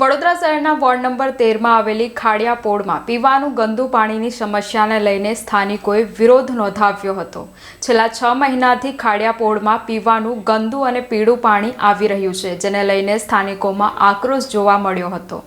વડોદરા શહેરના ward number તેરમાં આવેલી ખાડિયાપોળમાં પીવાનું ગંદુ પાણીની સમસ્યાને લઈને સ્થાનિકોએ વિરોધ નોંધાવ્યો હતો. છેલ્લા છ મહિનાથી ખાડિયાપોળમાં પીવાનું ગંદુ અને પીળું પાણી આવી રહ્યું છે, જેને લઈને સ્થાનિકોમાં આક્રોશ જોવા મળ્યો હતો.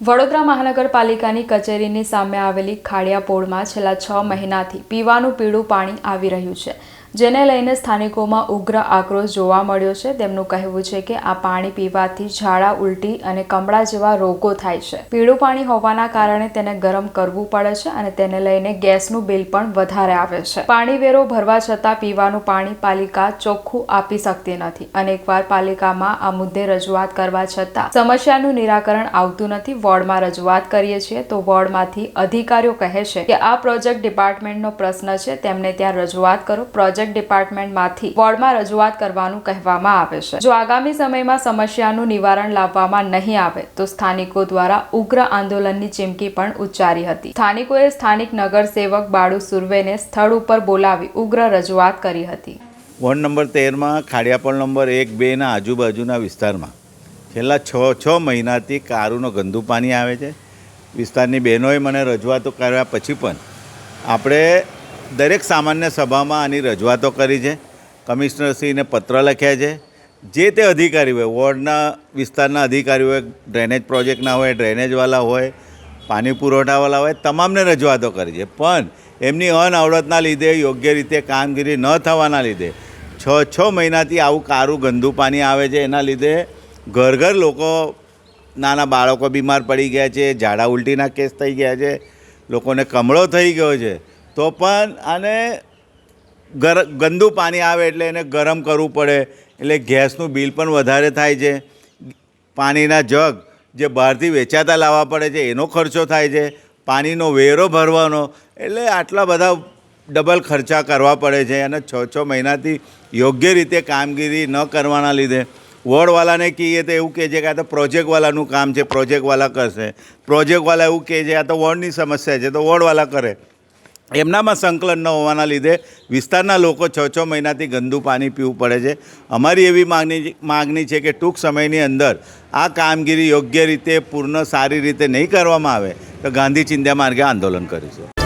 વડોદરા મહાનગરપાલિકાની કચેરીની સામે આવેલી ખાડિયાપોળમાં છેલ્લા છ મહિનાથી પીવાનું પીળું પાણી આવી રહ્યું છે. જેને લઈને સ્થાનિકોમાં ઉગ્ર આક્રોશ જોવા મળ્યો છે. તેમનું કહેવું છે કે આ પાણી પીવાથી ઝાડા ઉલટી અને કમળા જેવા રોગો થાય છે. પીળું પાણી હોવાના કારણે તેને ગરમ કરવું પડે છે અને તેને લઈને ગેસનું બિલ પણ વધારે આવે છે. પાણી વેરો ભરવા છતાં પીવાનું પાણી પાલિકા ચોખ્ખું આપી શકતી નથી. અનેકવાર પાલિકામાં આ મુદ્દે રજૂઆત કરવા છતાં સમસ્યાનું નિરાકરણ આવતું નથી. વોર્ડમાં રજૂઆત કરીએ છીએ તો વોર્ડમાંથી અધિકારીઓ કહે છે કે આ પ્રોજેક્ટ ડિપાર્ટમેન્ટનો પ્રશ્ન છે. તેમને ત્યાં રજૂઆત કરો. પ્રોજેક્ટ ડિપાર્ટમેન્ટમાંથી વોર્ડમાં રજૂઆત કરવાનું કહેવામાં આવે છે. જો આગામી સમયમાં સમસ્યાનું નિવારણ લાવવામાં નહીં આવે, તો સ્થાનિકો દ્વારા ઉગ્ર આંદોલનની ચીમકી પણ ઉચ્ચારી હતી. સ્થાનિકોએ સ્થાનિક નગરસેવક બાળુ સુર્વેને સ્થળ ઉપર બોલાવી ઉગ્ર રજૂઆત કરી હતી. વોર્ડ નંબર તેરમાં, ખાડિયાપળ નંબર એક બેના આજુબાજુના વિસ્તારમાં છેલ્લા છ છ મહિનાથી કારુનો ગંદુ પાણી આવે છે. વિસ્તારની બહેનોએ મને રજૂઆતો કર્યા પછી પણ આપણે દરેક સામાન્ય સભામાં આની રજૂઆતો કરી છે. કમિશનરશ્રીને પત્ર લખ્યા છે. જે તે અધિકારી હોય, વોર્ડના વિસ્તારના અધિકારી ડ્રેનેજ પ્રોજેક્ટના હોય ડ્રેનેજવાળા હોય, પાણી પુરવઠાવાળા હોય, તમામને રજૂઆતો કરી છે. પણ એમની અનઆવડતના લીધે, યોગ્ય રીતે કામગીરી ન થવાના લીધે, છ છ મહિનાથી આવું કારું ગંદુ પાણી આવે છે. એના લીધે ઘર ઘર લોકો, નાના બાળકો બીમાર પડી ગયા છે, ઝાડા ઉલટીના કેસ થઈ ગયા છે, લોકોને કમળો થઈ ગયો છે. તો પણ આને ગર, ગંદુ પાણી આવે એટલે એને ગરમ કરવું પડે. એટલે ગેસનું બિલ પણ વધારે થાય છે. પાણીના જગ જે બહારથી વેચાતા લાવવા પડે છે, એનો ખર્ચો થાય છે. પાણીનો વેરો ભરવાનો. એટલે આટલા બધા ડબલ ખર્ચા કરવા પડે છે અને છ છ મહિનાથી યોગ્ય રીતે કામગીરી ન કરવાના લીધે. વોર્ડવાલાને કહીએ તો એવું કહે છે કે આ તો પ્રોજેક્ટવાલાનું કામ છે, પ્રોજેક્ટવાલા કરશે. પ્રોજેક્ટવાલા એવું કહે છે, આ તો વોર્ડની સમસ્યા છે, તો વોર્ડવાલા કરે. એમનામાં સંકલન ન હોવાના લીધે વિસ્તારના લોકો છ છ મહિનાથી ગંદુ પાણી પીવું પડે છે. અમારી એવી માગણી માગણી છે કે ટૂંક સમયની અંદર આ કામગીરી યોગ્ય રીતે પૂર્ણ સારી રીતે નહીં કરવામાં આવે તો ગાંધી ચિંધ્યા માર્ગે આંદોલન કરીશું